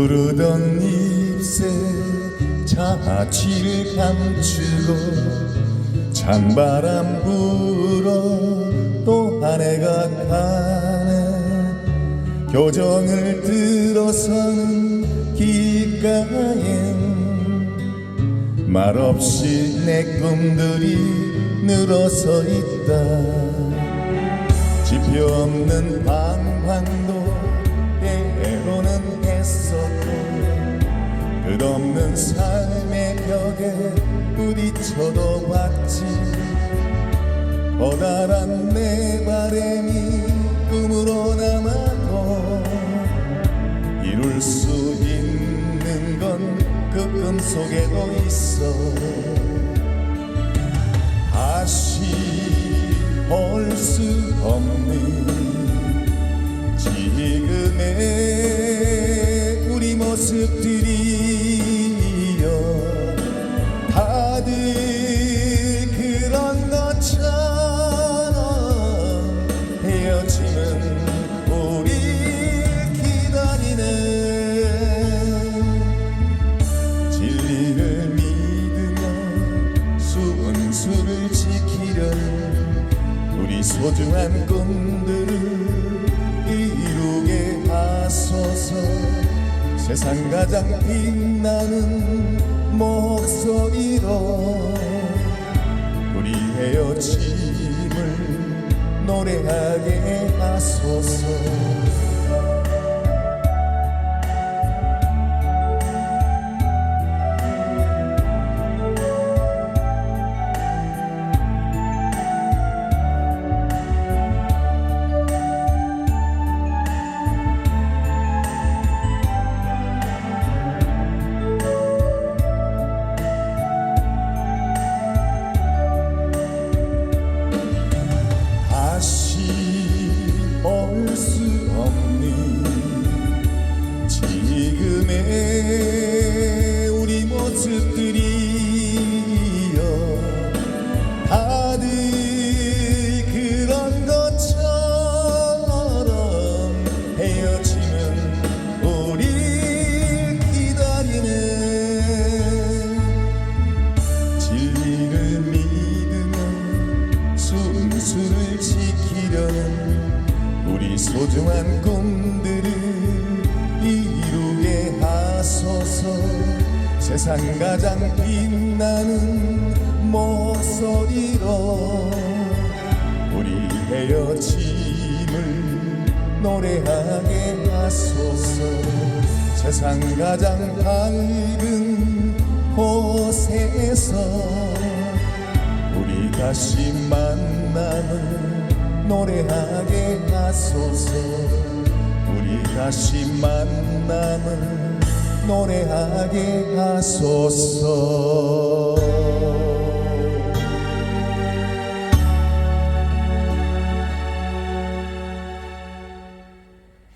푸르던 입새 자취를 감추고 찬바람 불어 또 아내가 가네 교정을 들어서는 길가엔 말없이 내 꿈들이 늘어서 있다. 지표 없는 방황도 끝없는 삶의 벽에 부딪혀도 봤지. 커다란 내 바람이 꿈으로 남아도 이룰 수 있는 건 그 꿈 속에도 있어. 다시 볼 수 없는 지금의 우리 모습들이 소중한 꿈들을 이루게 하소서. 세상 가장 빛나는 목소리로 우리 헤어짐을 노래하게 하소서 우리 모습들이여 다들 그런 것처럼 헤어지면 우리 기다리는 진리를 믿으며 순수를 지키려는 우리 소중한 꿈들을 세상 가장 빛나는 목소리로 우리 헤어짐을 노래하게 하소서. 세상 가장 밝은 곳에서 우리 다시 만남을 노래하게 하소서. 우리 다시 만남을 노래하게 하소서